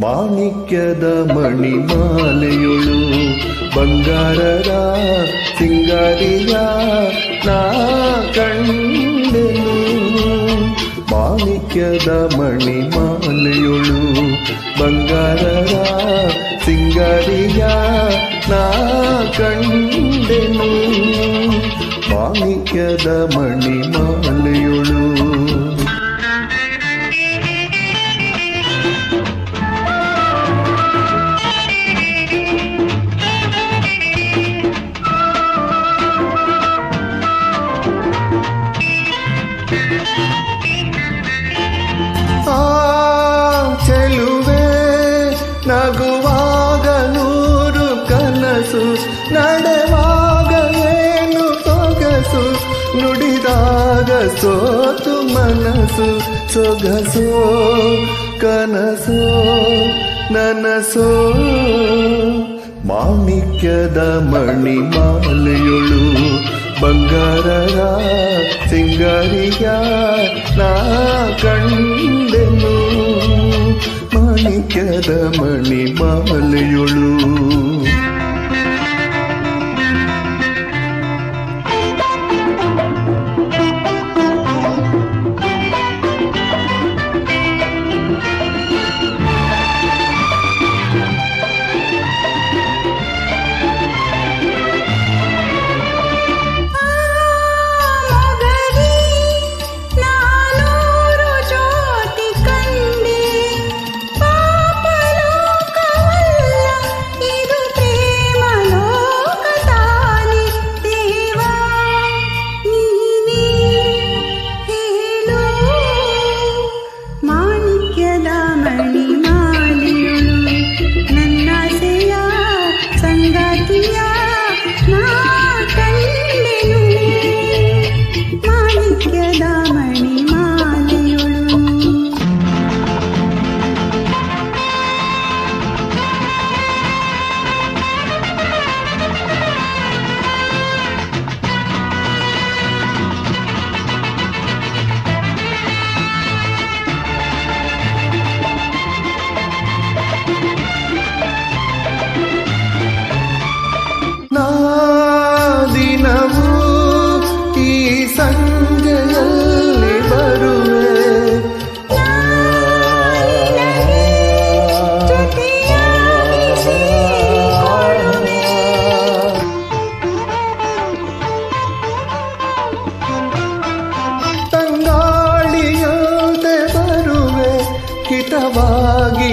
ಮಾಣಿಕ್ಯದ ಮಣಿಮಾಲೆಯೊಳು ಬಂಗಾರರ ಸಿಂಗಾರಿಯ ನಾ ಕಂಡೆನು. ಮಾಣಿಕ್ಯದ ಮಣಿಮಾಲೆಯೊಳು ಬಂಗಾರರ ಸಿಂಗಾರಿಯ ನಾ ಕಂಡೆನು. ಮಾಣಿಕ್ಯದ ಮಣಿಮಾಲೆಯೊಳು ಸೋತು ಮನಸ್ಸು ಸೊಗಸೋ ಕನಸು ನನಸು. ಮಾಣಿಕ್ಯದ ಮಣಿಮಾಲೆಯೊಳು ಬಂಗಾರರ ಸಿಂಗಾರಿಯ ನಾ ಕಂಡೆನು. ಮಾಣಿಕ್ಯದ ಮಣಿಮಾಲೆಯೊಳು ವಾಗಿ